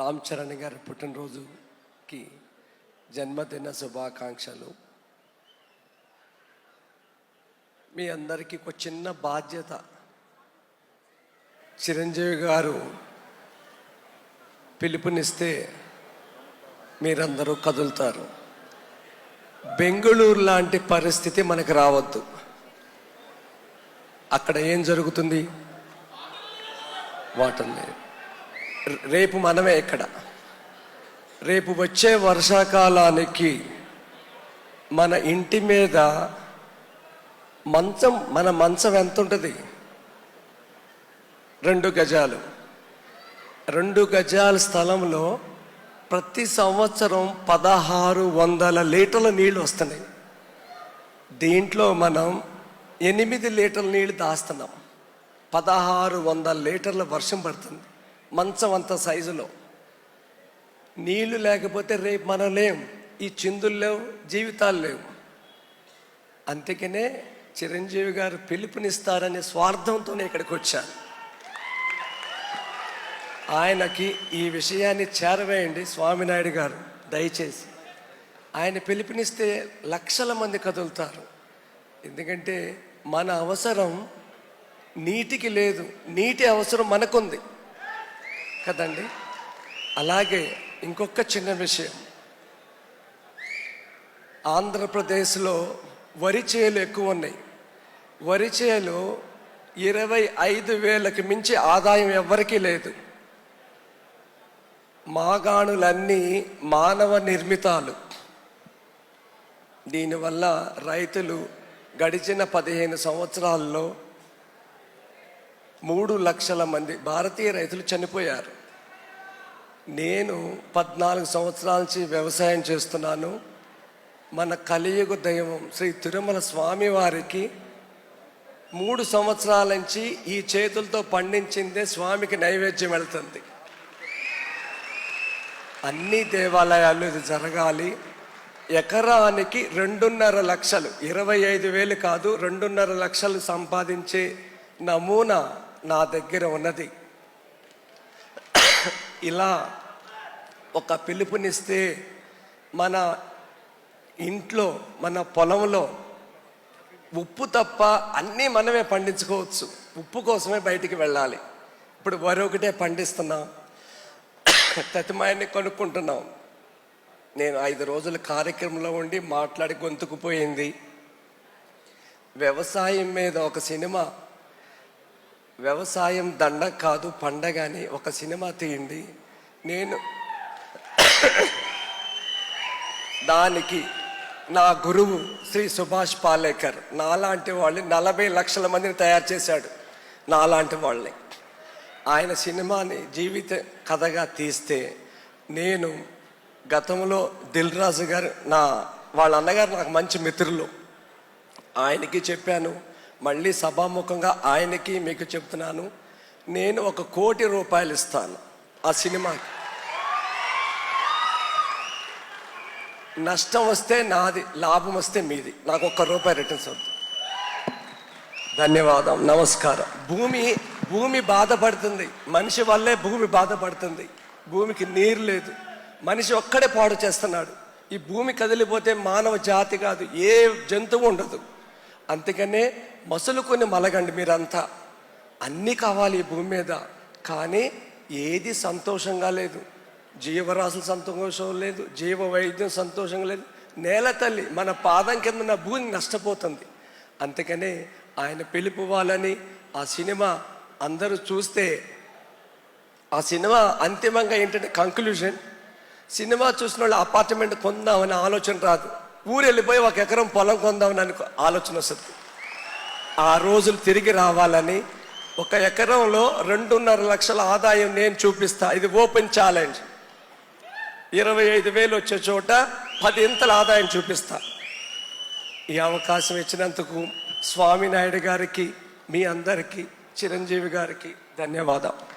రామ్ చరణ్ గారి పుట్టినరోజుకి జన్మదిన శుభాకాంక్షలు. మీ అందరికీ ఒక చిన్న బాధ్యత. చిరంజీవి గారు పిలుపునిస్తే మీరందరూ కదులుతారు. బెంగళూరు లాంటి పరిస్థితి మనకు రావద్దు. అక్కడ ఏం జరుగుతుంది? వాటర్ లేదు. రేపు మనమే ఇక్కడ రేపు వచ్చే వర్షాకాలానికి మన ఇంటి మీద మంచం మన మంచం ఎంత ఉంటుంది రెండు గజాలు. రెండు గజాల స్థలంలో ప్రతి సంవత్సరం పదహారు వందల లీటర్ల నీళ్ళు వస్తున్నాయి. దీంట్లో మనం ఎనిమిది లీటర్ల నీళ్ళు దాస్తున్నాం. పదహారు వందల లీటర్ల వర్షం పడుతుంది. మంచం అంత సైజులో. నీళ్ళు లేకపోతే రేపు మనం లేం. ఈ చిందులు లేవు జీవితాలు లేవు. అందుకనే చిరంజీవి గారు పిలుపునిస్తారనే స్వార్థంతోనే ఇక్కడికి వచ్చాను ఆయనకి ఈ విషయాన్ని చేరవేయండి స్వామినాయుడు గారు దయచేసి. ఆయన పిలుపునిస్తే లక్షల మంది కదులుతారు. ఎందుకంటే మన అవసరం నీటికి లేదు నీటి అవసరం మనకుంది. కదండి? అలాగే ఇంకొక చిన్న విషయం. ఆంధ్రప్రదేశ్లో వరి చేలు ఎక్కువ ఉన్నాయి. వరి చేలు ఇరవై ఐదు వేలకు మించి ఆదాయం ఎవ్వరికీ లేదు. మాగాణులన్నీ మానవ నిర్మితాలు. దీనివల్ల రైతులు గడిచిన పదిహేను సంవత్సరాల్లో మూడు లక్షల మంది భారతీయ రైతులు చనిపోయారు. నేను పద్నాలుగు సంవత్సరాల నుంచి వ్యవసాయం చేస్తున్నాను. మన కలియుగ దైవం శ్రీ తిరుమల స్వామి వారికి మూడు సంవత్సరాల నుంచి ఈ చేతులతో పండించిందే స్వామికి నైవేద్యం వెళ్తుంది. అన్ని దేవాలయాలు ఇది జరగాలి. ఎకరానికి రెండున్నర లక్షలు ఇరవై ఐదు వేలు కాదు రెండున్నర లక్షలు సంపాదించే నమూనా నా దగ్గర ఉన్నది. ఇలా ఒక పిలుపునిస్తే మన ఇంట్లో మన పొలంలో ఉప్పు తప్ప అన్నీ మనమే పండించుకోవచ్చు. ఉప్పు కోసమే బయటికి వెళ్ళాలి. ఇప్పుడు వరి ఒకటే పండిస్తున్నాం. తతిమాయన్ని కొనుక్కుంటున్నాం. నేను ఐదు రోజుల కార్యక్రమంలో ఉండి మాట్లాడి గొంతుకుపోయింది వ్యవసాయం మీద ఒక సినిమా వ్యవసాయం దండ కాదు పండగ అని ఒక సినిమా తీయండి. నేను దానికి నా గురువు శ్రీ సుభాష్ పాలేకర్ నాలాంటి వాళ్ళని నలభై లక్షల మందిని తయారు చేశాడు. నాలాంటి వాళ్ళని. ఆయన సినిమాని జీవిత కథగా తీస్తే నేను గతంలో దిల్ రాజు గారు నా వాళ్ళ అన్నగారు నాకు మంచి మిత్రులు. ఆయనకి చెప్పాను మళ్ళీ సభాముఖంగా ఆయనకి మీకు చెప్తున్నాను. నేను ఒక కోటి రూపాయలు ఇస్తాను ఆ సినిమాకి. నష్టం వస్తే నాది లాభం వస్తే మీది. నాకు ఒక్క రూపాయి రిటర్న్స్ వద్దు. ధన్యవాదం నమస్కారం. భూమి భూమి బాధపడుతుంది. మనిషి వల్లే భూమి బాధపడుతుంది. భూమికి నీరు లేదు. మనిషి ఒక్కడే పాడు చేస్తున్నాడు. ఈ భూమి కదిలిపోతే మానవ జాతి కాదు. ఏ జంతువు ఉండదు. అందుకనే మసులుకొని మలగండి మీరంతా. అన్నీ కావాలి ఈ భూమి మీద కానీ ఏది సంతోషంగా లేదు. జీవరాశులు సంతోషం లేదు జీవ వైద్యం సంతోషం లేదు. నేల తల్లి మన పాదం కింద ఉన్న భూమి నష్టపోతుంది. అందుకనే ఆయన పిలుపువ్వాలని ఆ సినిమా అందరూ చూస్తే ఆ సినిమా అంతిమంగా ఏంటంటే కంక్లూజన్ సినిమా చూసిన వాళ్ళు అపార్ట్మెంట్ కొందామని ఆలోచన రాదు. ఊరు వెళ్ళిపోయి ఒక ఎకరం పొలం కొందామని అనుకో ఆలోచన వస్తుంది. ఆ రోజులు తిరిగి రావాలని ఒక ఎకరంలో రెండున్నర లక్షల ఆదాయం నేను చూపిస్తా. ఇది ఓపెన్ ఛాలెంజ్. ఇరవై ఐదు వేలు వచ్చే చోట పది ఇంతల ఆదాయం చూపిస్తా. ఈ అవకాశం ఇచ్చినందుకు స్వామినాయుడు గారికి మీ అందరికీ చిరంజీవి గారికి ధన్యవాదాలు.